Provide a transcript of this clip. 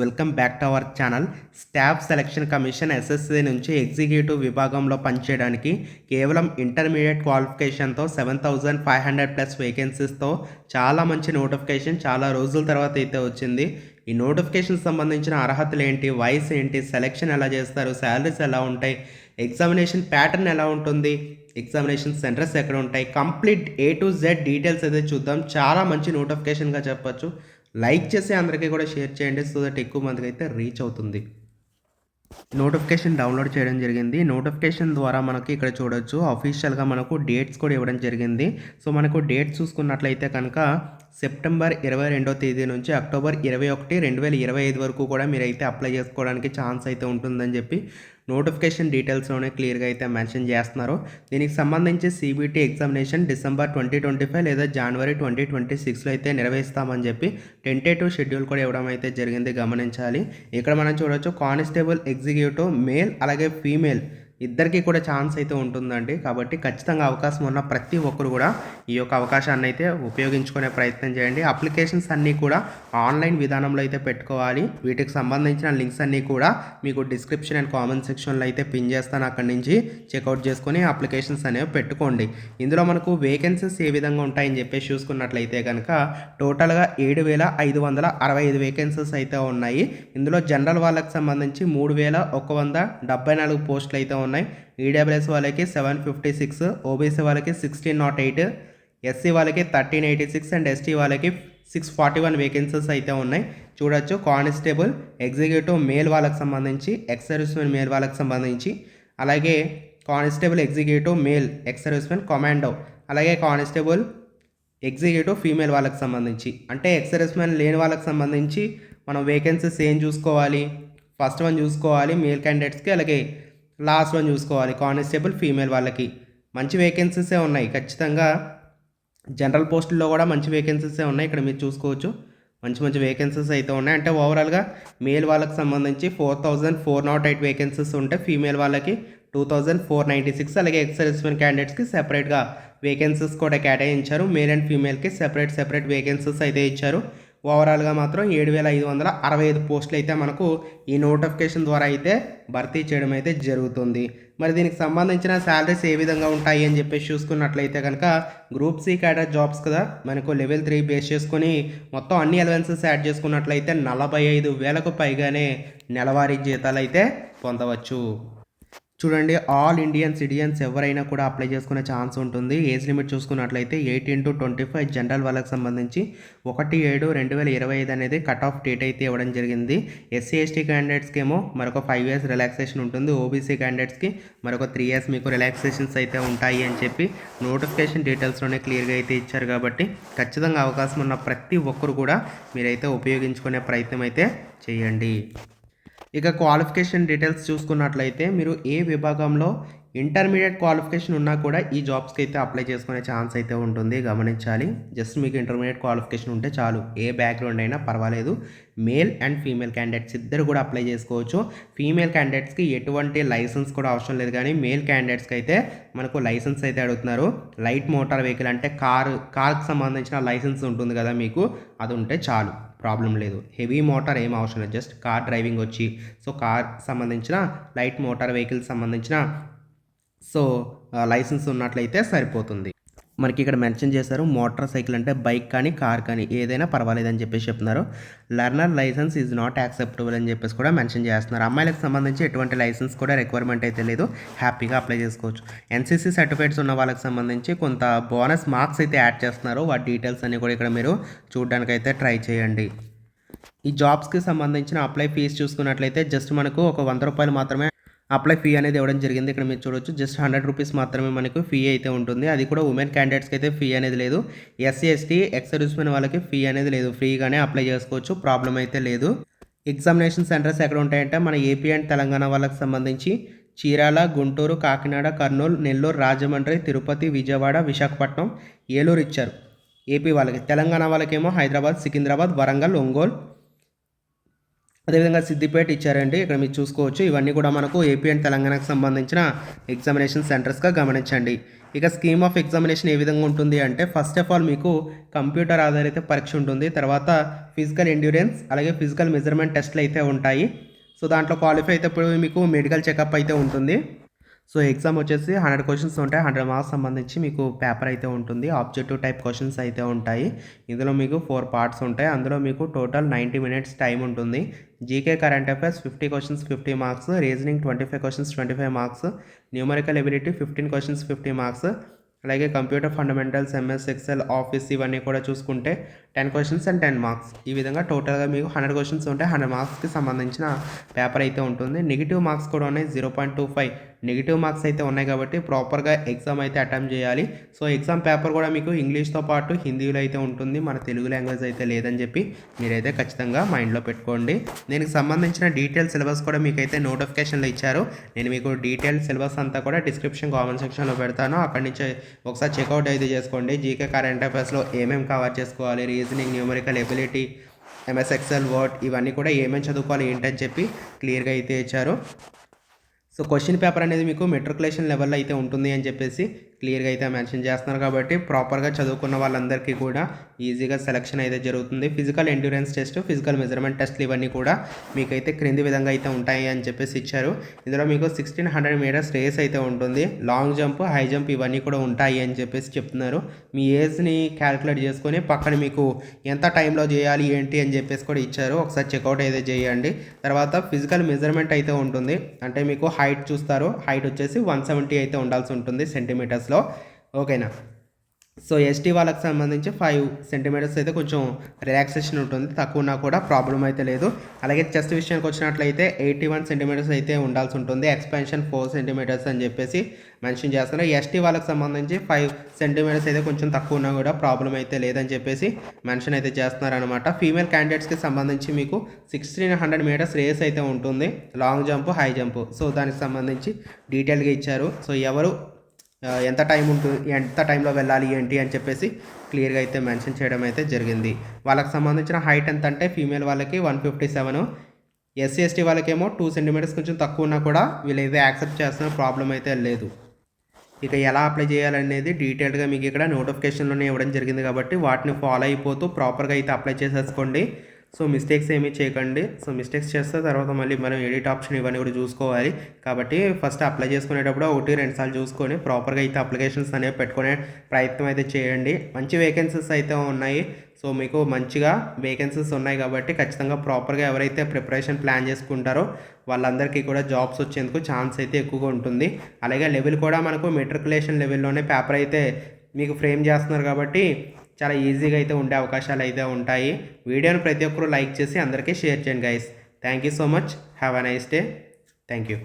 Welcome back to our channel staff selection commission SSC నుంచి executive విభాగంలో పనిచేయడానికి కేవలం intermediate క్వాలిఫికేషన్తో seven thousand five hundred plus వేకెన్సీస్తో చాలా మంచి నోటిఫికేషన్ చాలా రోజుల తర్వాత అయితే వచ్చింది. ఈ నోటిఫికేషన్ సంబంధించిన అర్హతలు ఏంటి? వయసు ఏంటి? సెలెక్షన్ ఎలా చేస్తారు? శాలరీస్ ఎలా ఉంటాయి? ఎగ్జామినేషన్ ప్యాటర్న్ ఎలా ఉంటుంది? ఎగ్జామినేషన్ సెంటర్స్ ఎక్కడ ఉంటాయి? Complete A to Z details అయితే చూద్దాం. చాలా మంచి నోటిఫికేషన్గా చెప్పచ్చు. లైక్ చేసి అందరికీ కూడా షేర్ చేయండి సో దట్ ఎక్కువ మందికి అయితే రీచ్ అవుతుంది. నోటిఫికేషన్ డౌన్లోడ్ చేయడం జరిగింది. నోటిఫికేషన్ ద్వారా మనకి ఇక్కడ చూడొచ్చు. అఫీషియల్గా మనకు డేట్స్ కూడా ఇవ్వడం జరిగింది. సో మనకు డేట్స్ చూసుకున్నట్లయితే కనుక సెప్టెంబర్ ఇరవై రెండో తేదీ నుంచి అక్టోబర్ ఇరవై ఒకటి రెండు వేల ఇరవై ఐదు వరకు కూడా మీరైతే అప్లై చేసుకోవడానికి ఛాన్స్ అయితే ఉంటుందని చెప్పి నోటిఫికేషన్ డీటెయిల్స్లోనే క్లియర్గా అయితే మెన్షన్ చేస్తున్నారు. దీనికి సంబంధించి CBT examination December twenty twenty five లేదా జనవరి ట్వంటీ ట్వంటీ సిక్స్లో అయితే నిర్వహిస్తామని చెప్పి టెంటేటివ్ షెడ్యూల్ కూడా ఇవ్వడం అయితే జరిగింది. గమనించాలి. ఇక్కడ మనం చూడొచ్చు కానిస్టేబుల్ ఎగ్జిక్యూటివ్ మేల్ అలాగే ఫీమేల్ ఇద్దరికి కూడా ఛాన్స్ అయితే ఉంటుందండి. కాబట్టి ఖచ్చితంగా అవకాశం ఉన్న ప్రతి ఒక్కరు కూడా ఈ యొక్క అవకాశాన్ని అయితే ఉపయోగించుకునే ప్రయత్నం చేయండి. అప్లికేషన్స్ అన్నీ కూడా ఆన్లైన్ విధానంలో అయితే పెట్టుకోవాలి. వీటికి సంబంధించిన లింక్స్ అన్నీ కూడా మీకు డిస్క్రిప్షన్ అండ్ కామెంట్ సెక్షన్లో అయితే పిన్ చేస్తాను. అక్కడి నుంచి చెక్అవుట్ చేసుకొని అప్లికేషన్స్ అనేవి పెట్టుకోండి. ఇందులో మనకు వేకెన్సీస్ ఏ విధంగా ఉంటాయని చెప్పేసి చూసుకున్నట్లయితే కనుక టోటల్గా ఏడు వేల ఐదు వందల అరవై ఐదు వేకెన్సీస్ అయితే ఉన్నాయి. ఇందులో జనరల్ వాళ్ళకి సంబంధించి మూడు వేల ఒక వంద డెబ్బై నాలుగు పోస్టులు అయితే ఉన్నాయి ఈడబ్ల్యూఎస్ వాళ్ళకి సెవెన్ ఫిఫ్టీ సిక్స్ ఓబీసీ వాళ్ళకి సిక్స్టీన్ నాట్ ఎయిట్ ఎస్సీ వాళ్ళకి thirteen eighty six and ST వాళ్ళకి సిక్స్ ఫార్టీ వన్ వేకెన్సీస్ అయితే ఉన్నాయి. చూడొచ్చు. కానిస్టేబుల్ ఎగ్జిక్యూటివ్ మేల్ వాళ్ళకి సంబంధించి ఎక్స్ సర్వీస్మెన్ మేల్ వాళ్ళకి సంబంధించి. అలాగే constable executive male ex servicemen commando అలాగే కానిస్టేబుల్ ఎగ్జిక్యూటివ్ ఫీమేల్ వాళ్ళకి సంబంధించి. అంటే ఎక్స్ సర్వీస్మెన్ లేని వాళ్ళకి సంబంధించి మనం వేకెన్సీస్ ఏం చూసుకోవాలి? ఫస్ట్ వన్ చూసుకోవాలి. మేల్ క్యాండిడేట్స్కి అలాగే లాస్ట్ వన్ చూసుకోవాలి. కానిస్టేబుల్ ఫీమేల్ వాళ్ళకి. మంచి వేకెన్సీసే ఉన్నాయి. ఖచ్చితంగా జనరల్ పోస్టుల్లో కూడా మంచి వేకెన్సీసే ఉన్నాయి. ఇక్కడ మీరు చూసుకోవచ్చు. మంచి మంచి వేకెన్సీస్ అయితే ఉన్నాయి. అంటే ఓవరాల్గా మేల్ వాళ్ళకి సంబంధించి four thousand four nought eight vacancies ఉంటే ఫీమేల్ వాళ్ళకి two thousand four ninety six అలాగే ఎక్సర్విస్మెన్ క్యాండిడేట్స్కి సెపరేట్గా వేకెన్సీస్ కూడా కేటాయించారు. మేల్ అండ్ ఫీమేల్కి సెపరేట్ సెపరేట్ వేకెన్సీస్ అయితే ఇచ్చారు. ఓవరాల్గా మాత్రం ఏడు వేల ఐదు వందల అరవై ఐదు పోస్టులు అయితే మనకు ఈ నోటిఫికేషన్ ద్వారా అయితే భర్తీ చేయడం అయితే జరుగుతుంది. మరి దీనికి సంబంధించిన శాలరీస్ ఏ విధంగా ఉంటాయి అని చెప్పేసి చూసుకున్నట్లయితే కనుక గ్రూప్ సి క్యాడర్ జాబ్స్ కదా మనకు లెవెల్ త్రీ బేస్ చేసుకొని మొత్తం అన్ని అలవెన్సెస్ యాడ్ చేసుకున్నట్లయితే నలభై ఐదు వేలకు పైగానే నెలవారీ జీతాలు అయితే పొందవచ్చు. చూడండి ఆల్ ఇండియన్ సిటిజన్స్ ఎవరైనా కూడా అప్లై చేసుకునే ఛాన్స్ ఉంటుంది. ఏజ్ లిమిట్ చూసుకున్నట్లయితే eighteen to twenty five general వాళ్ళకి సంబంధించి ఒకటి ఏడు రెండు వేల ఇరవై ఐదు అనేది కట్ ఆఫ్ డేట్ అయితే ఇవ్వడం జరిగింది. ఎస్సీ ఎస్టీ క్యాండిడేట్స్కి ఏమో మరొక ఫైవ్ ఇయర్స్ రిలాక్సేషన్ ఉంటుంది. ఓబీసీ క్యాండిడేట్స్కి మరొక త్రీ ఇయర్స్ మీకు రిలాక్సేషన్స్ అయితే ఉంటాయి అని చెప్పి నోటిఫికేషన్ డీటెయిల్స్లోనే క్లియర్గా అయితే ఇచ్చారు కాబట్టి ఖచ్చితంగా అవకాశం ఉన్న ప్రతి ఒక్కరు కూడా మీరైతే ఉపయోగించుకునే ప్రయత్నం అయితే చేయండి. ఇక క్వాలిఫికేషన్ డీటెయిల్స్ చూసుకున్నట్లయితే మీరు ఏ విభాగంలో ఇంటర్మీడియట్ క్వాలిఫికేషన్ ఉన్నా కూడా ఈ జాబ్స్కి అయితే అప్లై చేసుకునే ఛాన్స్ అయితే ఉంటుంది. గమనించాలి. జస్ట్ మీకు ఇంటర్మీడియట్ క్వాలిఫికేషన్ ఉంటే చాలు. ఏ బ్యాక్గ్రౌండ్ అయినా పర్వాలేదు. మేల్ అండ్ ఫీమేల్ క్యాండిడేట్స్ ఇద్దరు కూడా అప్లై చేసుకోవచ్చు. ఫీమేల్ క్యాండిడేట్స్కి ఎటువంటి లైసెన్స్ కూడా అవసరం లేదు కానీ మేల్ క్యాండిడేట్స్కి అయితే మనకు లైసెన్స్ అయితే అడుగుతున్నారు. లైట్ మోటార్ వెహికల్ అంటే కారు కార్కి సంబంధించిన లైసెన్స్ ఉంటుంది కదా మీకు. అది ఉంటే చాలు. ప్రాబ్లం లేదు. హెవీ మోటార్ ఏం అవసరం లేదు. జస్ట్ కార్ డ్రైవింగ్ వచ్చి సో కార్ సంబంధించిన లైట్ మోటార్ వెహికల్ సంబంధించిన సో లైసెన్స్ ఉన్నట్లయితే సరిపోతుంది. మనకి ఇక్కడ మెన్షన్ చేశారు మోటార్ సైకిల్ అంటే బైక్ కానీ కార్ కానీ ఏదైనా పర్వాలేదు అని చెప్పేసి చెప్తున్నారు. Learner licence is not acceptable అని చెప్పేసి కూడా మెన్షన్ చేస్తున్నారు. అమ్మాయిలకు సంబంధించి ఎటువంటి లైసెన్స్ కూడా రిక్వైర్మెంట్ అయితే లేదు. హ్యాపీగా అప్లై చేసుకోవచ్చు. ఎన్సీసీ సర్టిఫికేట్స్ ఉన్న వాళ్ళకి సంబంధించి కొంత బోనస్ మార్క్స్ అయితే యాడ్ చేస్తున్నారు. వాటి డీటెయిల్స్ అన్ని కూడా ఇక్కడ మీరు చూడడానికైతే అయితే ట్రై చేయండి. ఈ జాబ్స్కి సంబంధించిన అప్లై ఫీజు చూసుకున్నట్లయితే జస్ట్ మనకు ఒక వంద రూపాయలు మాత్రమే అప్లై ఫీ అనేది ఇవ్వడం జరిగింది. ఇక్కడ మీరు చూడొచ్చు జస్ట్ హండ్రెడ్ రూపీస్ మాత్రమే మనకు ఫీ అయితే ఉంటుంది. అది కూడా ఉమెన్ క్యాండిడేట్స్కి అయితే ఫీ అనేది లేదు. ఎస్సీ ఎస్టీ ఎక్స్ వాళ్ళకి ఫీ అనేది లేదు. ఫ్రీగానే అప్లై చేసుకోవచ్చు. ప్రాబ్లం అయితే లేదు. ఎగ్జామినేషన్ సెంటర్స్ ఎక్కడ ఉంటాయంటే మన ఏపీ అండ్ తెలంగాణ వాళ్ళకి సంబంధించి చీరాల గుంటూరు కాకినాడ కర్నూలు నెల్లూరు రాజమండ్రి తిరుపతి విజయవాడ విశాఖపట్నం ఏలూరు ఇచ్చారు. ఏపీ వాళ్ళకి. తెలంగాణ వాళ్ళకేమో హైదరాబాద్ సికింద్రాబాద్ వరంగల్ ఒంగోలు అదేవిధంగా సిద్దిపేట ఇచ్చారండి. ఇక్కడ మీరు చూసుకోవచ్చు. ఇవన్నీ కూడా మనకు ఏపీ అండ్ తెలంగాణకు సంబంధించిన ఎగ్జామినేషన్ సెంటర్స్గా గమనించండి. ఇక స్కీమ్ ఆఫ్ ఎగ్జామినేషన్ ఏ విధంగా ఉంటుంది అంటే ఫస్ట్ ఆఫ్ ఆల్ మీకు కంప్యూటర్ ఆధారిత పరీక్ష ఉంటుంది. తర్వాత ఫిజికల్ ఎండ్యూరెన్స్ అలాగే ఫిజికల్ మెజర్మెంట్ టెస్ట్లు అయితే ఉంటాయి. సో దాంట్లో క్వాలిఫై అయితేప్పుడు మీకు మెడికల్ చెకప్ అయితే ఉంటుంది. సో ఎగ్జామ్ వచ్చేసి హండ్రెడ్ క్వశ్చన్స్ ఉంటాయి. హండ్రెడ్ మార్క్స్ సంబంధించి మీకు పేపర్ అయితే ఉంటుంది. ఆబ్జెక్టివ్ టైప్ క్వశ్చన్స్ అయితే ఉంటాయి. ఇందులో మీకు ఫోర్ పార్ట్స్ ఉంటాయి. అందులో మీకు టోటల్ నైంటీ మినిట్స్ టైం ఉంటుంది. GK current affairs fifty questions fifty marks reasoning twenty five questions twenty five marks numerical ability fifteen questions fifty marks అలాగే computer fundamentals MS Excel office ఇవన్నీ కూడా చూసుకుంటే ten questions and ten marks ఈ విధంగా టోటల్గా మీకు hundred questions ఉంటే hundred మార్క్స్కి సంబంధించిన పేపర్ అయితే ఉంటుంది. నెగిటివ్ మార్క్స్ కూడా ఉన్నాయి zero point two five negative marks అయితే ఉన్నాయి కాబట్టి ప్రాపర్గా ఎగ్జామ్ అయితే అటెంప్ట్ చేయాలి. సో ఎగ్జామ్ పేపర్ కూడా మీకు ఇంగ్లీష్తో పాటు హిందీలో అయితే ఉంటుంది. మన తెలుగు లాంగ్వేజ్ అయితే లేదని చెప్పి మీరైతే ఖచ్చితంగా మైండ్లో పెట్టుకోండి. దీనికి సంబంధించిన డీటెయిల్ సిలబస్ కూడా మీకైతే నోటిఫికేషన్లో ఇచ్చారు. నేను మీకు డీటెయిల్ సిలబస్ అంతా కూడా డిస్క్రిప్షన్ కామెంట్ సెక్షన్లో పెడతాను. అక్కడి నుంచి ఒకసారి చెక్అవుట్ అయితే చేసుకోండి. జీకే కరెంట్ అఫైర్స్లో ఏమేమి కవర్ చేసుకోవాలి? Reasoning numerical ability MS Excel Word ఇవన్నీ కూడా ఏమేమి చదువుకోవాలి ఏంటని చెప్పి క్లియర్గా అయితే ఇచ్చారు. సో క్వశ్చన్ పేపర్ అనేది మీకు మెట్రికులేషన్ లెవెల్లో అయితే ఉంటుంది అని చెప్పేసి క్లియర్గా అయితే మెన్షన్ చేస్తున్నారు కాబట్టి ప్రాపర్గా చదువుకున్న వాళ్ళందరికీ కూడా ఈజీగా సెలక్షన్ అయితే జరుగుతుంది. Physical endurance test physical measurement టెస్ట్లు ఇవన్నీ కూడా మీకైతే క్రింది విధంగా అయితే ఉంటాయి అని చెప్పేసి ఇచ్చారు. ఇందులో మీకు సిక్స్టీన్ హండ్రెడ్ మీటర్స్ రేస్ అయితే ఉంటుంది. లాంగ్ జంప్ హై జంప్ ఇవన్నీ కూడా ఉంటాయి అని చెప్పేసి చెప్తున్నారు. మీ ఏజ్ని క్యాలిక్యులేట్ చేసుకొని పక్కన మీకు ఎంత టైంలో చేయాలి ఏంటి అని చెప్పేసి కూడా ఇచ్చారు. ఒకసారి చెక్అవుట్ అయితే చేయండి. తర్వాత ఫిజికల్ మెజర్మెంట్ అయితే ఉంటుంది. అంటే మీకు హైట్ చూస్తారు. హైట్ వచ్చేసి వన్ సెవెంటీ అయితే ఉండాల్సి ఉంటుంది సెంటీమీటర్స్లో ఓకేనా? సో ఎస్టీ వాళ్ళకి సంబంధించి ఫైవ్ సెంటీమీటర్స్ అయితే కొంచెం రిలాక్సేషన్ ఉంటుంది. తక్కువ ఉన్నా కూడా ప్రాబ్లం అయితే లేదు. అలాగే చెస్ట్ విషయానికి వచ్చినట్లయితే ఎయిటీ వన్ సెంటీమీటర్స్ అయితే ఉండాల్సి ఉంటుంది. ఎక్స్పెన్షన్ ఫోర్ సెంటీమీటర్స్ అని చెప్పేసి మెన్షన్ చేస్తున్నారు. ఎస్టీ వాళ్ళకి సంబంధించి ఫైవ్ సెంటీమీటర్స్ అయితే కొంచెం తక్కువ ఉన్నా కూడా ప్రాబ్లం అయితే లేదని చెప్పేసి మెన్షన్ అయితే చేస్తున్నారు అనమాట ఫీమేల్ క్యాండిడేట్స్కి సంబంధించి మీకు సిక్స్టీన్ హండ్రెడ్ మీటర్స్ రేస్ అయితే ఉంటుంది. Long jump high jump so దానికి సంబంధించి డీటెయిల్గా ఇచ్చారు. సో ఎవరు ఎంత టైం ఉంటుంది ఎంత టైంలో వెళ్ళాలి ఏంటి అని చెప్పేసి క్లియర్గా అయితే మెన్షన్ చేయడం అయితే జరిగింది. వాళ్ళకి సంబంధించిన హైట్ ఎంత అంటే ఫీమేల్ వాళ్ళకి one fifty seven. SC ST వాళ్ళకేమో టూ సెంటీమీటర్స్ కొంచెం తక్కువ ఉన్నా కూడా వీళ్ళైతే యాక్సెప్ట్ చేస్తున్న ప్రాబ్లం అయితే లేదు. ఇక ఎలా అప్లై చేయాలనేది డీటెయిల్డ్గా మీకు ఇక్కడ నోటిఫికేషన్లోనే ఇవ్వడం జరిగింది కాబట్టి వాటిని ఫాలో అయిపోతూ ప్రాపర్గా అయితే అప్లై చేసేసుకోండి. సో మిస్టేక్స్ ఏమీ చేయకండి. సో మిస్టేక్స్ చేస్తే తర్వాత మళ్ళీ మనం ఎడిట్ ఆప్షన్ ఇవన్నీ కూడా చూసుకోవాలి. కాబట్టి ఫస్ట్ అప్లై చేసుకునేటప్పుడు ఒకటి రెండు సార్లు చూసుకొని ప్రాపర్గా అయితే అప్లికేషన్స్ అనేవి పెట్టుకునే ప్రయత్నం అయితే చేయండి. మంచి వేకెన్సీస్ అయితే ఉన్నాయి. సో మీకు మంచిగా వేకెన్సీస్ ఉన్నాయి కాబట్టి ఖచ్చితంగా ప్రాపర్గా ఎవరైతే ప్రిపరేషన్ ప్లాన్ చేసుకుంటారో వాళ్ళందరికీ కూడా జాబ్స్ వచ్చేందుకు ఛాన్స్ అయితే ఎక్కువగా ఉంటుంది. అలాగే లెవెల్ కూడా మనకు మెట్రికులేషన్ లెవెల్లోనే పేపర్ అయితే మీకు ఫ్రేమ్ చేస్తున్నారు కాబట్టి చాలా ఈజీగా అయితే ఉండే అవకాశాలు అయితే ఉంటాయి. వీడియోని ప్రతి ఒక్కరూ లైక్ చేసి అందరికీ షేర్ చేయండి guys thank you so much have a nice day thank you